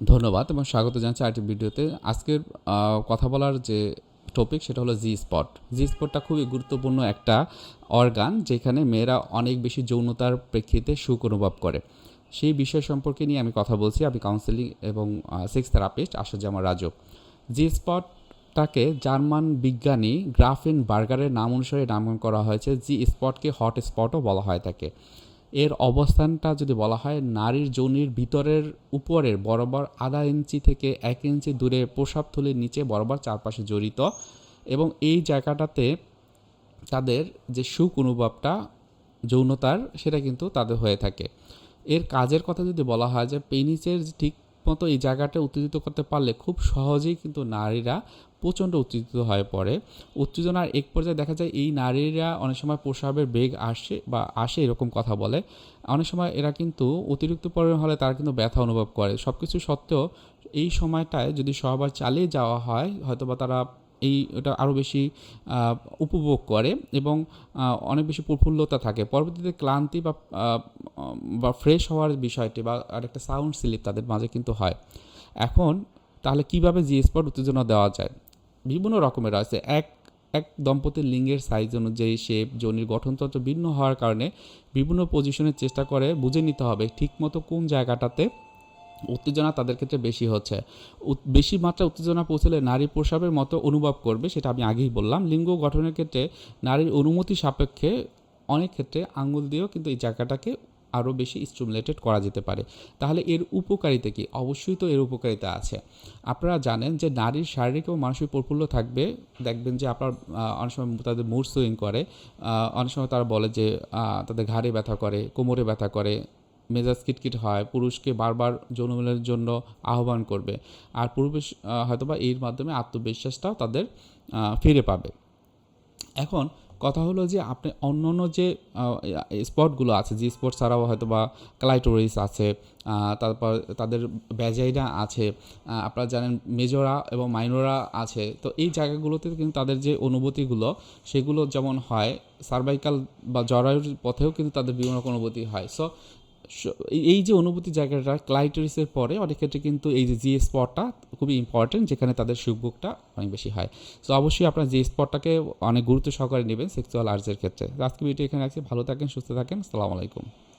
ধন্যবাদ এবং স্বাগত জানাচ্ছি আরেকটি ভিডিওতে। আজকের কথা বলার যে টপিক সেটা হলো জি স্পট জি স্পটটা খুবই গুরুত্বপূর্ণ একটা অর্গান যেখানে মেয়েরা অনেক বেশি যৌনতার প্রেক্ষিতে সুখ অনুভব করে। সেই বিষয় সম্পর্কে নিয়ে আমি কথা বলছি। আমি কাউন্সেলিং এবং সেক্স থেরাপিস্ট আশুজামা রাজু। জি স্পটটাকে জার্মান বিজ্ঞানী গ্রাফিন বার্গারের নাম অনুসারে নামকরণ করা হয়েছে। জি স্পটকে হট স্পটও বলা হয় থাকে এর অবস্থানটা যদি বলা হয়, নারীর যৌনির ভিতরের উপরের বরাবর আধা ইঞ্চি থেকে এক ইঞ্চি দূরে প্রসাব থলির নিচে বরাবর চারপাশে জড়িত এবং এই জায়গাটাতে তাদের যে সুখ অনুভবটা, যৌনতার, সেটা কিন্তু তাদের হয়ে থাকে। এর কাজের কথা যদি বলা হয় যে, পেনিসের ঠিক মতো এই জায়গাটা উত্তেজিত করতে পারলে খুব সহজেই কিন্তু নারীরা প্রচণ্ড উত্তেজিত হয়ে পড়ে। উত্তেজনার এক পর্যায়ে দেখা যায় এই নারীরা অনেক সময় প্রসাবের বেগ আসে বা আসে এরকম কথা বলে। অনেক সময় এরা কিন্তু অতিরিক্ত পরিমাণ হলে তারা কিন্তু ব্যথা অনুভব করে। সব কিছু সত্ত্বেও এই সময়টায় যদি সবার চালিয়ে যাওয়া হয়, হয়তোবা তারা এই এটা আরও বেশি উপভোগ করে এবং অনেক বেশি প্রফুল্লতা থাকে। পরবর্তীতে ক্লান্তি বা বা ফ্রেশ হওয়ার বিষয়টি বা আরেকটা সাউন্ড স্লিপ তাদের মাঝে কিন্তু হয়। এখন তাহলে কীভাবে জি স্পট উত্তেজনা দেওয়া যায়? বিভিন্ন রকমের আছে। এক এক দম্পতির লিঙ্গের সাইজ অনুযায়ী শেপ যোনির গঠনতন্ত্র ভিন্ন হওয়ার কারণে বিভিন্ন পজিশনের চেষ্টা করে বুঝে নিতে হবে ঠিকমতো কোন জায়গাটাতে উত্তেজনা তাদের ক্ষেত্রে বেশি হচ্ছে। বেশি মাত্রা উত্তেজনা পৌঁছলে নারী প্রসাবের মতো অনুভব করবে, সেটা আমি আগেই বললাম। লিঙ্গ গঠনের ক্ষেত্রে নারীর অনুমতি সাপেক্ষে অনেক ক্ষেত্রে আঙুল দিয়েও কিন্তু এই জায়গাটাকে আরও বেশি স্টিমুলেটেড করা যেতে পারে। তাহলে এর উপকারিতা কি? অবশ্যই তো এর উপকারিতা আছে। আপনারা জানেন যে নারীর শারীরিক এবং মানসিক প্রফুল্ল থাকবে। দেখবেন যে আপনার অনেক সময় তাদের মুড সুইং করে। অনেক সময় তারা বলে যে তাদের ঘাড়ে ব্যথা করে, কোমরে ব্যথা করে। মেজাজ কিটকিট হয়, পুরুষকে বারবার যৌনমিলনের জন্য আহ্বান করবে। আর পুরুষ হয়তোবা এর মাধ্যমে আত্মবিশ্বাসটাও তাদের ফিরে পাবে। এখন কথা হলো যে আপনি অন্য অন্য যে স্পটগুলো আছে, যে স্পট ছাড়াও হয়তো বা ক্লাইটোরিস আছে তারপর তাদের ব্যাজাইডা আছে আপনারা জানেন মেজোরা এবং মাইনোরা আছে, তো এই জায়গাগুলোতে কিন্তু তাদের যে অনুভূতিগুলো, সেগুলো যেমন হয় সার্ভাইকাল বা জরায়ুর পথেও কিন্তু তাদের বিভিন্ন অনুভূতি হয়। স- এই- যে অনুভূতি জায়গাটা ক্লাইটোরিসের পরে অনেক ক্ষেত্রে কিন্তু এই যে জি স্পটটা খুবই ইম্পর্টেন্ট যেখানে তাদের সুখভোগটা অনেক বেশি হয়। সো অবশ্যই আপনার জি স্পটটাকে অনেক গুরুত্ব সহকারে নেবেন সেক্সুয়াল আর্জের ক্ষেত্রে। আজকে ভিডিও এখানে রাখছি। ভালো থাকেন, সুস্থ থাকেন। আসসালামু আলাইকুম।